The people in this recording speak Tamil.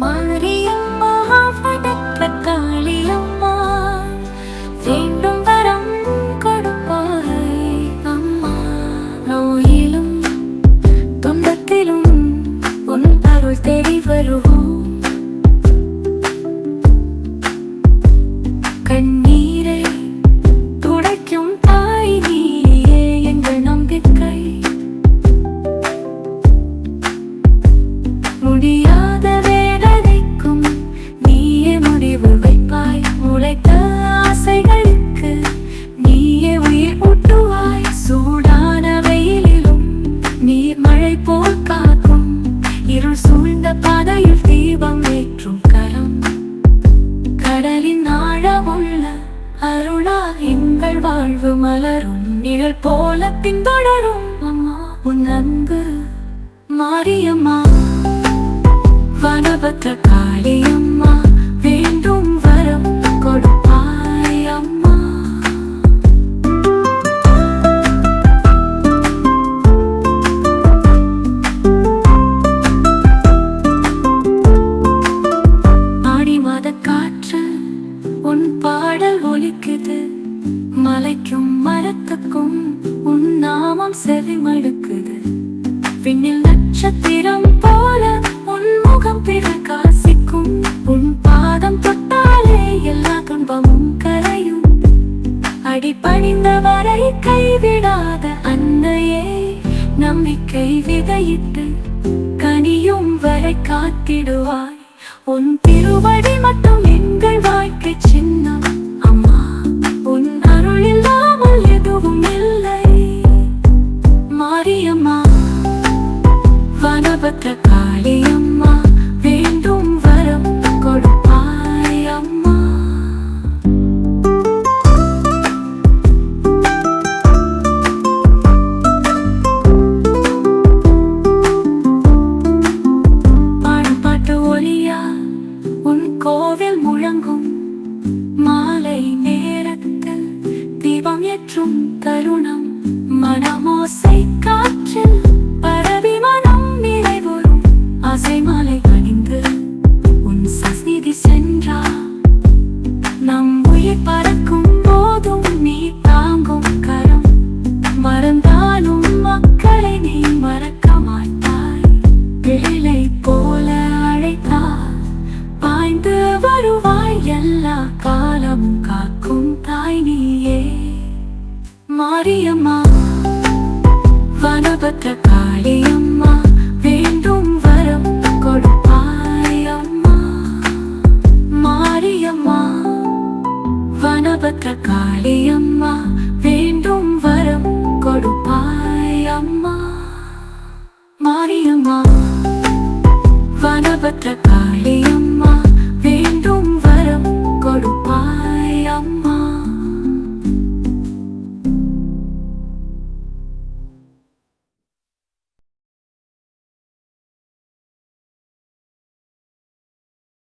மாரியம்மா வடக்க காளியம்மா வேண்டும் வரம் கொடுப்பாய் அம்மா. நோயிலும் துன்பத்திலும் உன் அருள் தேடி வருவோம். அன்பு மலரும் நிழல் போல பின்தொடரும். அம்மா உன் அன்பு மாரியம்மா. வனபத்த காளியம்மா வேண்டும் வரம் கொடுப்பாய் அம்மா. ஆடி மாத காற்று உன் பாடல் ஒலிக்குது. மலைக்கும் மரத்துக்கும் உன் நாமம் செவிமடுக்குது. பின்னில் நட்சத்திரம் போல உன் முகம் பிரகாசிக்கும் உன் பாதம் தொட்டாலே எல்லா துன்பமும் கரையும். அடிபணிந்த வரை கைவிடாத அன்னையே நம்பிக்கை விதையிட்டு கனியும் வரை காத்திடுவாய். உன் தீபம் தருணம் மனமோசை மாரியம்மா. வனபத்த காளியம்மா வேண்டும் வரம் கொடுப்பாயம்மா மாரியம்மா வனபத்த காளியம்மா வேண்டும் வரம் கொடுப்பாயம்மா மாரியம்மா வனபத்த